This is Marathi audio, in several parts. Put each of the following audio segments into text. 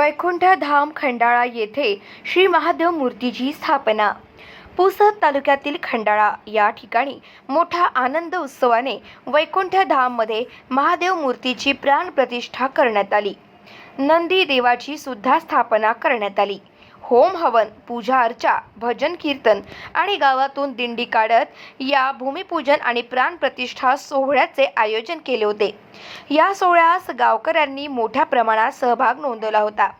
वैकुंठ धाम खंडाळा येथे श्री महादेव मूर्तीची स्थापना. पुसद तालुक्यातील खंडाळा या ठिकाणी मोठ्या आनंद उत्सवाने वैकुंठ धाममध्ये महादेव मूर्तीची प्राणप्रतिष्ठा करण्यात आली. नंदी देवाची सुद्धा स्थापना करण्यात आली. होम हवन पूजा अर्चा भजन कीर्तन आणि गावातून दिंडी काढत या भूमिपूजन आणि प्राणप्रतिष्ठा सोहळ्याचे आयोजन केले होते. या सोहळ्यास गावकऱ्यांनी मोठ्या प्रमाणात सहभाग नोंदवला होता.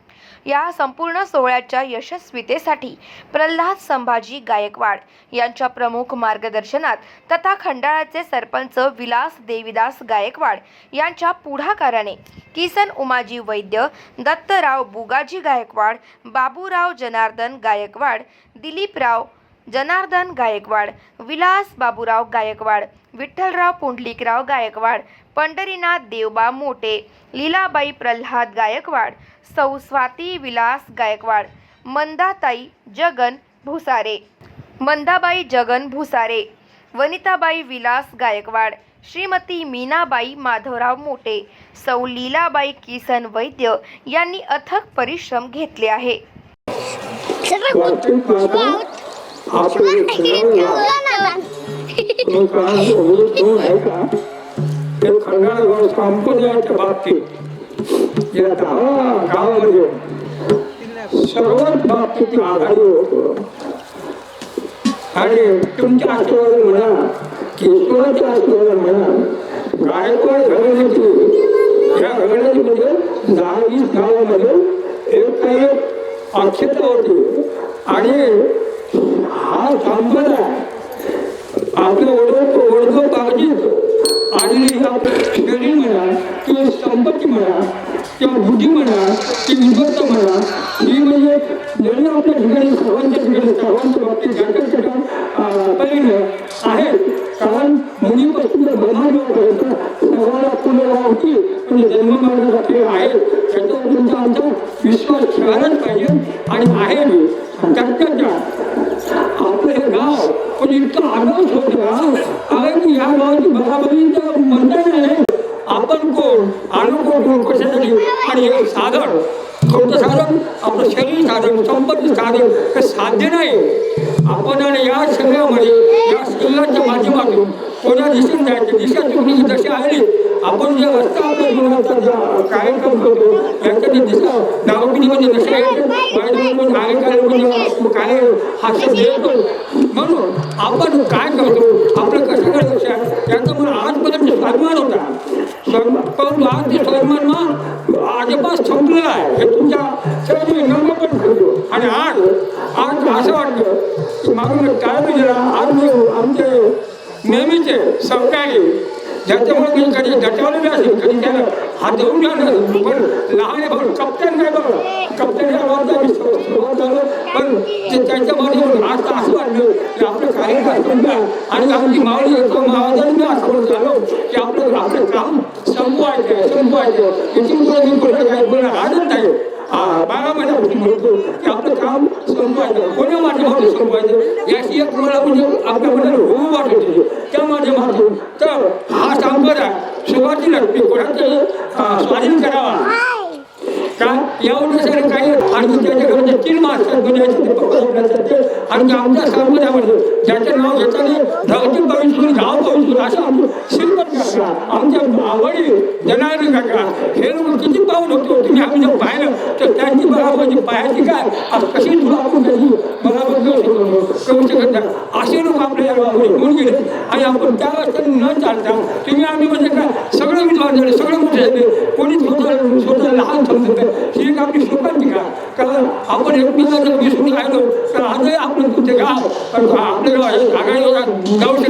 या संपूर्ण सोहळ्याच्या यशस्वीतेसाठी प्रल्हाद संभाजी गायकवाड यांच्या प्रमुख मार्गदर्शनात तथा खंडाळाचे सरपंच विलास देविदास गायकवाड यांच्या पुढाकाराने किसन उमाजी वैद्य दत्तराव बुगाजी गायकवाड बाबूराव जनार्दन गायकवाड दिलीपराव जनार्दन गायकवाड विलास बाबूराव गायकवाड विठ्ठलराव पुंडलिकराव गायकवाड पंढरीनाथ देवबा मोटे लीलाबाई प्रल्हाद गायकवाड सौ स्वाती विलास गायकवाड मंदाताई जगन भुसारे मंदाबाई जगन भुसारे वनिताबाई विलास गायकवाड श्रीमती मीनाबाई माधवराव मोटे सौ लीलाबाई किसन वैद्य यांनी अथक परिश्रम घेतले आहे. वाचून पाहता संप्रदायाच्या बाबतीत या दहा गावामध्ये सर्वच बाबतीत आघाडी होतो आणि तुमच्या आशीर्वाद म्हणा की ईश्वराच्या आशीर्वाद म्हणा गायकवाड घडण्याची या घराण्यामध्ये दहा वीस गावामध्ये एक काही अक्षता होती आणि हा संप्रदाय आपलं ओळख ओळख पाहिजे आणि शरीर म्हणा किंवा संपत्ती म्हणा किंवा बुद्धी म्हणा की विभक्त म्हणा ही म्हणजे जरी आपल्या ठिकाणी सर्वांच्या ठिकाणी सर्वांच्या बाबतीत घटक पहिलं आहे कारण मुलीपासून तर ब्रह्मांडापर्यंत सर्वांना पुनर्वा होती म्हणजे जन्म मार्गासाठी आहे. त्याच्यावर तुमचा आमचा विश्वास ठेवायलाच पाहिजे. आणि आहे मी. त्याच्या आपलं हे गाव पण इतकं आदर्श होतं. गाव आहे की या गावाची बराबरीचं म्हणता नाही आपण कोण? आलो कोण कशासाठी? आणि हे साधन कोणतं साधन आपलं शरीर साधन संपत्ती साधन हे साध्य नाही. आपण आणि या सगळ्यामध्ये या सगळ्यांच्या माध्यमातून कोणा दिशेने जायचं दिशा तुम्ही जशी आली आपण जे रस्ता आपल्या जीवनाचा जो कार्यक्रम करतो याच्याची दिशा नागरिकमध्ये जशी आहे माझ्याकडून कार्यक्रम काय हा शब्द येतो. म्हणून आपण काय करतो आपलं कशाकडे लक्ष आहे याचा मला आजपर्यंत स्वाभिमान होता. स्व- परंतु आज ते स्वाभिमान मग संपलेला आहे हे तुमच्या सर्व मी पण करतो आणि आज आज असं वाटतं की मागून काय दिला आज मी आमचे नेहमीचे सहकारी ज्याच्यामुळे मी कधी गटवलेले असेल कधी त्याला हात देऊन घ्यायला नसेल पण लहान भाऊ कप्तान नाही बघा कप्तान या वाद सुरुवात झालं पण ते त्यांच्या माध्यमातून आज तर असं वाटलं की आपलं कार्यकर्ता आणि आमची मावळी आवाजाने मी असं म्हणत आलो की आपलं आपलं काम आनंद आहे. हा बाळामध्ये आपण म्हणतो की आपलं काम संपवायचं. कोण्या माध्यमातून संपवायचं? याची एक मला म्हणजे आपल्या मनाला होऊ वाटत होती. त्या माध्यमातून तर हा संप्रदाय सुरुवातीला कोणाचं स्वाधीन करावा. का? यावर काही आणि त्याच्या तीन मास्टर बनायचे ते आणि आमच्या संप्रदायामध्ये ज्याचं नाव घेताना धरती पवित्र गाव पवित्र असं काका आमच्या आवडी जनार्दन काका हे लोक किती पाहून होतो? तुम्ही आम्ही जर पाहिलं तर त्यांची बघा पायाची काय? कशी तुला आपण त्याची करू शकत? नाही. असे लोक आपल्या या होऊन गेले. आणि आपण त्या रस्त्याने न चालता तुम्ही आम्ही म्हणजे काय? सगळं विद्वान झाले सगळं मोठे झाले कोणी स्वतः स्वतः लहान समजत नाही ही एक आपली शोकांची का कारण आपण एकमेकांना विसरून राहिलो तर आजही आपलं तुमचे गाव पण आपलं गाव हे आघाडीवर जाऊ शकते परंतु तुमच्या आमच्या मनात गैरसमज आहे. स्वतःला विद्युत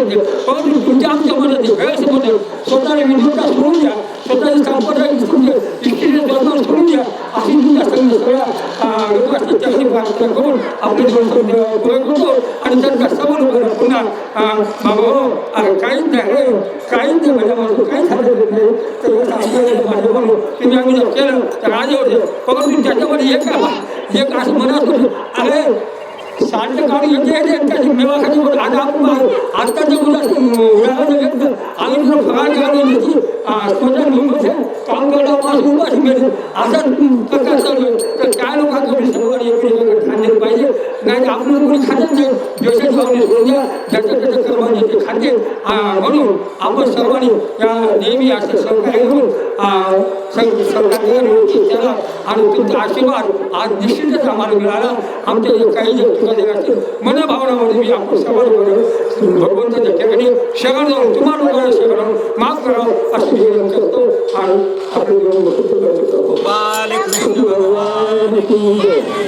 आपण आपले आणि त्यांना समोर वगैरे पुन्हा? बाबा हो अरे काहीच नाही काहीच नाही माझ्याबरोबर काहीच हरकत नाही. तर हे सांगितलं तुम्ही आम्ही जर केलं तर राजे होते परंतु त्याच्यामध्ये एक एक असं म्हणत अरे साठ काळ येते त्याची मेवा आज आपण मुलाचं आम्ही तुला फराळ करायला स्वतः मुंबईत काम करायला उपास मिळते असं प्रकार चालू आहे. तर त्या नाही तर आपण कोणी खातच नाही जसे भावने सोडून द्या ज्याच्या त्याच्या कर्माने ते खाते आ, म्हणून आपण सर्वांनी या नेहमी असं सहकार्य करून आ, सं- सहकार्य करून त्याला आणि तुमचा आशीर्वाद आज निश्चितच आम्हाला मिळाला आमच्या जे काही जे तुका देण्याचे मनभावनामध्ये मी आपण सर्वांकडे भगवंताच्या ठिकाणी शरण जाऊन तुम्हाला लोकांना शरण माफ करा अशी विनंती करतो आणि आपले भगवंत भगवंत भगवंत